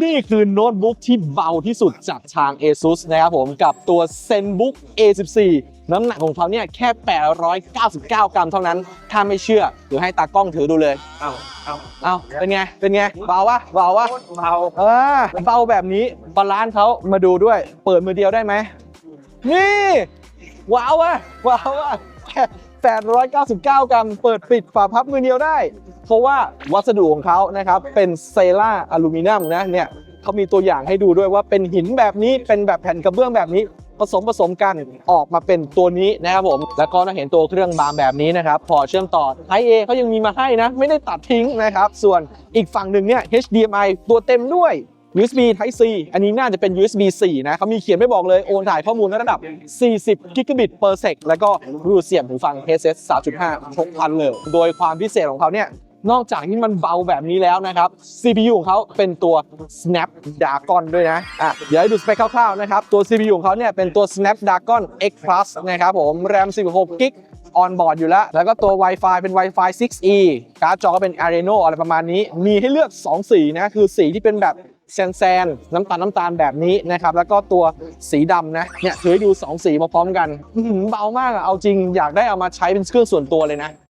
นี่คือโน้ตบุ๊กที่เบาที่สุดจากทาง ASUS นะครับผมกับตัว ZenBook A14 น้ำหนักของเขาเนี่ยแค่ 899 กรัมเท่านั้น ถ้าไม่เชื่อหรือให้ตากล้องถือดูเลย เอาเอาเอาเป็นไง เป็นไง เบาวะเบาวะเบาเออเบาแบบนี้บาลานซ์เขามาดูด้วย เปิดมือเดียวได้ไหม นี่ ว้าวอะว้าวอะ 899 กรัม เปิดปิดฝาพับมือเดียวได้ เพราะว่าวัสดุของเขานะครับเป็นเซล่าอลูมิเนียมนะเนี่ยเขามีตัวอย่างให้ดูด้วยว่าเป็นหินแบบนี้เป็นแบบแผ่นกระเบื้องแบบนี้ผสมผสมกันออกมาเป็นตัวนี้นะครับผม แล้วก็เราเห็นตัวเครื่องบางแบบนี้นะครับ พอเชื่อมต่อ Type A เขายังมีมาให้นะ ไม่ได้ตัดทิ้งนะครับ ส่วนอีกฝั่งหนึ่งเนี่ย HDMI ตัวเต็มด้วย USB Type C อันนี้น่าจะเป็น USB 4 นะเขามีเขียนไม่บอกเลย โอนถ่ายข้อมูลระดับ 40 Gigabit per sec แล้วก็รูดเสียบหูฟัง headset 3.5 6พันเลย โดยความพิเศษของเขาเนี่ย นอกจากที่มันเบาแบบนี้แล้วนะครับ CPU ของเขาเป็นตัว Snapdragon ด้วยนะอะเดี๋ยวให้ดูสเปคคร่าวๆนะครับ ตัว CPU ของเขาเนี่ยเป็นตัว Snapdragon X Plus นะครับผม RAM 16 g b ออนบอร์ดอยู่แล้ว แล้วก็ตัว Wi-Fi เป็น Wi-Fi 6E การ์ดจอก็เป็น Areno อะไรประมาณนี้ มีให้เลือก 2 สีนะ คือสีที่เป็นแบบแซนแซนๆน้ำตาลน้ำตาลแบบนี้นะครับ แล้วก็ตัวสีดำนะ เนี่ยถือให้ดู 2 สีมาพร้อมกันเบามากอะเอาจริงอยากได้เอามาใช้เป็นเครื่องส่วนตัวเลยนะ